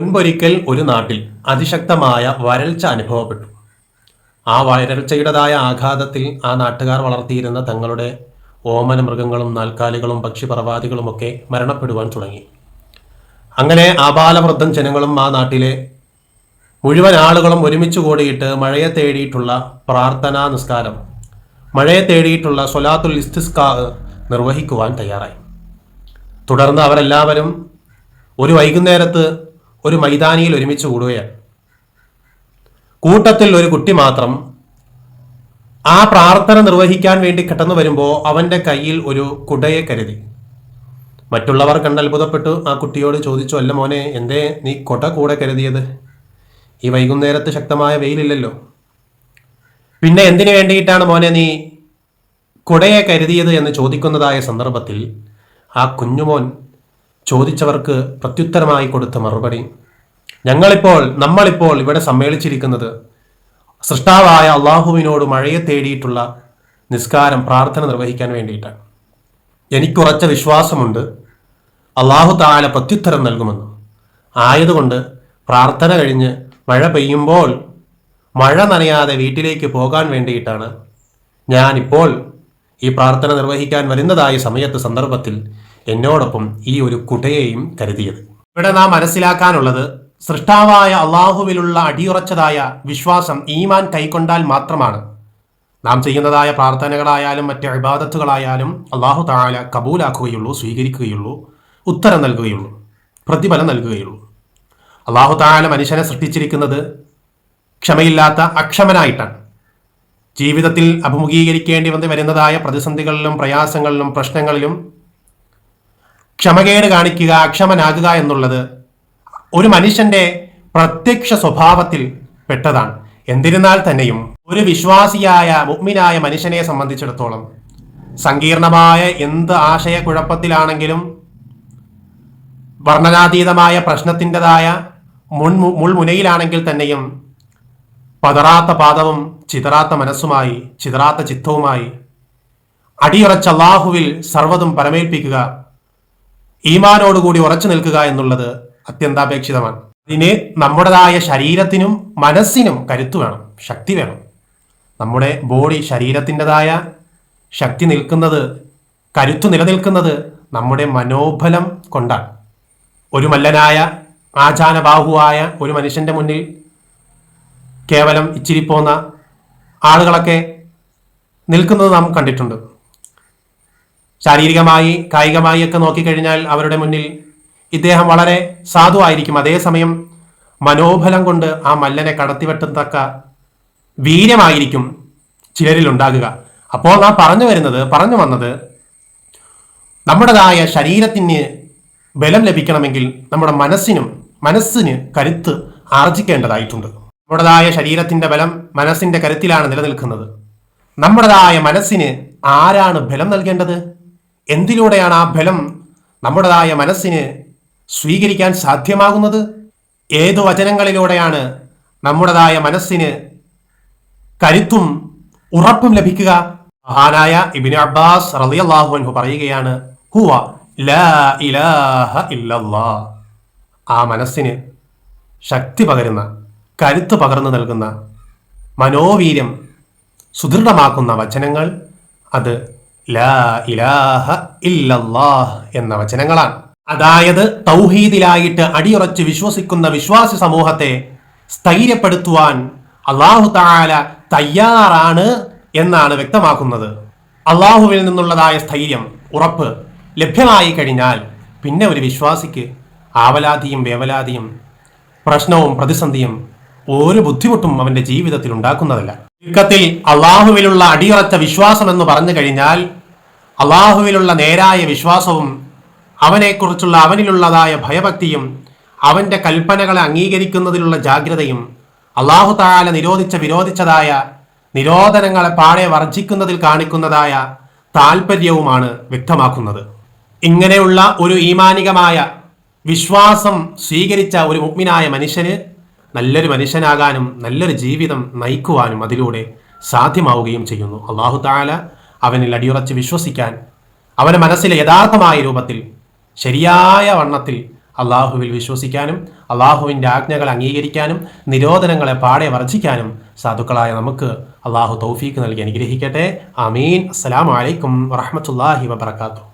മുൻപൊരിക്കൽ ഒരു നാട്ടിൽ അതിശക്തമായ വരൾച്ച അനുഭവപ്പെട്ടു. ആ വരൾച്ചയുടേതായ ആഘാതത്തിൽ ആ നാട്ടുകാർ വളർത്തിയിരുന്ന തങ്ങളുടെ ഓമന മൃഗങ്ങളും നാൽക്കാലികളും പക്ഷിപർവാദികളുമൊക്കെ മരണപ്പെടുവാൻ തുടങ്ങി. അങ്ങനെ ആബാലവൃദ്ധം ജനങ്ങളും ആ നാട്ടിലെ മുഴുവൻ ആളുകളും ഒരുമിച്ച് കൂടിയിട്ട് മഴയെ തേടിയിട്ടുള്ള പ്രാർത്ഥനാ നിസ്കാരം മഴയെ തേടിയിട്ടുള്ള സൊലാത്തുൽ ഇസ്തിസ്കാ നിർവഹിക്കുവാൻ തയ്യാറായി. തുടർന്ന് അവരെല്ലാവരും ഒരു വൈകുന്നേരത്ത് ഒരു മൈതാനിയിൽ ഒരുമിച്ച് കൂടുകയാണ്. കൂട്ടത്തിൽ ഒരു കുട്ടി മാത്രം ആ പ്രാർത്ഥന നിർവഹിക്കാൻ വേണ്ടി കിടന്നു വരുമ്പോൾ അവന്റെ കയ്യിൽ ഒരു കുടയെ കരുതി. മറ്റുള്ളവർ കണ്ട് അത്ഭുതപ്പെട്ടു. ആ കുട്ടിയോട് ചോദിച്ചു അല്ല മോനെ എന്തേ നീ കൊട കൂടെ കരുതിയത്? ഈ വൈകുന്നേരത്ത് ശക്തമായ വെയിലില്ലല്ലോ. പിന്നെ എന്തിനു വേണ്ടിയിട്ടാണ് മോനെ നീ കുടയെ കരുതിയത്? എന്ന് ചോദിക്കുന്നതായ സന്ദർഭത്തിൽ ആ കുഞ്ഞുമോൻ ചോദിച്ചവർക്ക് പ്രത്യുത്തരമായി കൊടുത്ത മറുപടി. ഞങ്ങളിപ്പോൾ നമ്മളിപ്പോൾ ഇവിടെ സമ്മേളിച്ചിരിക്കുന്നത് സൃഷ്ടാവായ അള്ളാഹുവിനോട് മഴയെ തേടിയിട്ടുള്ള നിസ്കാരം പ്രാർത്ഥന നിർവഹിക്കാൻ വേണ്ടിയിട്ടാണ്. എനിക്കുറച്ച വിശ്വാസമുണ്ട് അള്ളാഹു താല പ്രത്യുത്തരം നൽകുമെന്ന്. ആയതുകൊണ്ട് പ്രാർത്ഥന കഴിഞ്ഞ് മഴ പെയ്യുമ്പോൾ മഴ നനയാതെ വീട്ടിലേക്ക് പോകാൻ വേണ്ടിയിട്ടാണ് ഞാനിപ്പോൾ ഈ പ്രാർത്ഥന നിർവഹിക്കാൻ വരുന്നതായ സമയത്ത് സന്ദർഭത്തിൽ എന്നോടൊപ്പം ഈ ഒരു കുടയെയും കരുതിയത്. ഇവിടെ നാം മനസ്സിലാക്കാനുള്ളത് സൃഷ്ടാവായ അള്ളാഹുവിലുള്ള അടിയുറച്ചതായ വിശ്വാസം ഈമാൻ കൈക്കൊണ്ടാൽ മാത്രമാണ്. നാം ചെയ്യുന്നതായ പ്രാർത്ഥനകളായാലും മറ്റ് അഭിബാധത്തുകളായാലും അള്ളാഹു താല കബൂലാക്കുകയുള്ളൂ സ്വീകരിക്കുകയുള്ളൂ ഉത്തരം നൽകുകയുള്ളൂ പ്രതിഫലം നൽകുകയുള്ളൂ. അള്ളാഹു താല മനുഷ്യനെ സൃഷ്ടിച്ചിരിക്കുന്നത് ക്ഷമയില്ലാത്ത അക്ഷമനായിട്ടാണ്. ജീവിതത്തിൽ അഭിമുഖീകരിക്കേണ്ടി വന്ന് വരുന്നതായ പ്രതിസന്ധികളിലും പ്രയാസങ്ങളിലും പ്രശ്നങ്ങളിലും ക്ഷമകേട് കാണിക്കുക അക്ഷമനാകുക എന്നുള്ളത് ഒരു മനുഷ്യന്റെ പ്രത്യക്ഷ സ്വഭാവത്തിൽ പെട്ടതാണ്. എന്നിരുന്നാൽ തന്നെയും ഒരു വിശ്വാസിയായ മുഗ്മിനായ മനുഷ്യനെ സംബന്ധിച്ചിടത്തോളം സങ്കീർണമായ എന്ത് ആശയക്കുഴപ്പത്തിലാണെങ്കിലും വർണനാതീതമായ പ്രശ്നത്തിന്റെതായ മുൻ മുൾമുനയിലാണെങ്കിൽ തന്നെയും പതറാത്ത പാദവും ചിതറാത്ത മനസ്സുമായി ചിതറാത്ത ചിത്തവുമായി അടിയുറച്ച അള്ളാഹുവിൽ സർവതും പരമേൽപ്പിക്കുക ഈമാനോടുകൂടി ഉറച്ചു നിൽക്കുക എന്നുള്ളത് അത്യന്താപേക്ഷിതമാണ്. ഇതിന് നമ്മുടേതായ ശരീരത്തിനും മനസ്സിനും കരുത്തു വേണം ശക്തി വേണം. നമ്മുടെ ബോഡി ശരീരത്തിന്റെതായ ശക്തി നിൽക്കുന്നത് കരുത്തു നിലനിൽക്കുന്നത് നമ്മുടെ മനോബലം കൊണ്ടാണ്. ഒരു മല്ലനായ ആചാനബാഹുവായ ഒരു മനുഷ്യന്റെ മുന്നിൽ കേവലം ഇച്ചിരി പോന്ന ആളുകളൊക്കെ നിൽക്കുന്നത് നാം കണ്ടിട്ടുണ്ട്. ശാരീരികമായി കായികമായി ഒക്കെ നോക്കിക്കഴിഞ്ഞാൽ അവരുടെ മുന്നിൽ ഇദ്ദേഹം വളരെ സാധുവായിരിക്കും. അതേസമയം മനോബലം കൊണ്ട് ആ മല്ലനെ കടത്തിവെട്ടത്തക്ക വീര്യമായിരിക്കും ചിലരിൽ ഉണ്ടാകുക അപ്പോൾ നാം പറഞ്ഞു വരുന്നത് പറഞ്ഞു വന്നത് നമ്മുടേതായ ശരീരത്തിന് ബലം ലഭിക്കണമെങ്കിൽ നമ്മുടെ മനസ്സിനും മനസ്സിന് കരുത്ത് ആർജിക്കേണ്ടതായിട്ടുണ്ട്. നമ്മുടേതായ ശരീരത്തിന്റെ ബലം മനസ്സിന്റെ കരുത്തിലാണ് നിലനിൽക്കുന്നത്. നമ്മുടേതായ മനസ്സിന് ആരാണ് ബലം നൽകേണ്ടത്? എന്തിലൂടെയാണ് ആ ബലം നമ്മുടേതായ മനസ്സിന് സ്വീകരിക്കാൻ സാധ്യമാകുന്നത്? ഏതു വചനങ്ങളിലൂടെയാണ് നമ്മുടേതായ മനസ്സിന് കരുത്തും ഉറപ്പും ലഭിക്കുക? മഹാനായ ഇബിൻ അബ്ബാസ് റളിയല്ലാഹു അൻഹു പറയുകയാണ് ഹുവ ലാ ഇലാഹ ആ മനസ്സിന് ശക്തി പകരുന്ന കരുത്ത് പകർന്നു നൽകുന്ന മനോവീര്യം സുദൃഢമാക്കുന്ന വചനങ്ങൾ അത് ലാ ഇലാഹ ഇല്ലല്ലാഹ് എന്ന വചനങ്ങളാണ്. അതായത് തൗഹീദിലായിട്ട് അടിയുറച്ച് വിശ്വസിക്കുന്ന വിശ്വാസി സമൂഹത്തെ സ്ഥൈര്യപ്പെടുത്തുവാൻ അള്ളാഹു താല തയ്യാറാണ് എന്നാണ് വ്യക്തമാക്കുന്നത്. അള്ളാഹുവിൽ നിന്നുള്ളതായ സ്ഥൈര്യം ഉറപ്പ് ലഭ്യമായി കഴിഞ്ഞാൽ പിന്നെ ഒരു വിശ്വാസിക്ക് ആവലാതിയും വേവലാതിയും പ്രശ്നവും പ്രതിസന്ധിയും ഒരു ബുദ്ധിമുട്ടും അവന്റെ ജീവിതത്തിൽ ഉണ്ടാക്കുന്നതല്ല. ചുരുക്കത്തിൽ അള്ളാഹുവിലുള്ള അടിയുറച്ച വിശ്വാസം എന്ന് പറഞ്ഞു കഴിഞ്ഞാൽ അള്ളാഹുവിലുള്ള നേരായ വിശ്വാസവും അവനെക്കുറിച്ചുള്ള അവനിലുള്ളതായ ഭയഭക്തിയും അവന്റെ കൽപ്പനകളെ അംഗീകരിക്കുന്നതിലുള്ള ജാഗ്രതയും അള്ളാഹു താല നിരോധിച്ച വിരോധിച്ചതായ നിരോധനങ്ങളെ പാടെ വർജിക്കുന്നതിൽ കാണിക്കുന്നതായ താല്പര്യവുമാണ് വ്യക്തമാക്കുന്നത്. ഇങ്ങനെയുള്ള ഒരു ഈമാനികമായ വിശ്വാസം സ്വീകരിച്ച ഒരു മുഗ്മിനായ മനുഷ്യന് നല്ലൊരു മനുഷ്യനാകാനും നല്ലൊരു ജീവിതം നയിക്കുവാനും അതിലൂടെ സാധ്യമാവുകയും ചെയ്യുന്നു. അള്ളാഹു താല അവനിൽ അടിയുറച്ച് വിശ്വസിക്കാൻ അവന്റെ മനസ്സിലെ യഥാർത്ഥമായ രൂപത്തിൽ ശരിയായ വണ്ണത്തിൽ അള്ളാഹുവിൽ വിശ്വസിക്കാനും അള്ളാഹുവിന്റെ ആജ്ഞകൾ അംഗീകരിക്കാനും നിരോധനങ്ങളെ പാടെ വർജിക്കാനും സാധുക്കളായ നമുക്ക് അള്ളാഹു തൗഫീക്ക് നൽകി അനുഗ്രഹിക്കട്ടെ. അമീൻ അസ്സലാമലൈക്കും വറഹമത്തല്ലാഹി വബർക്കാത്തു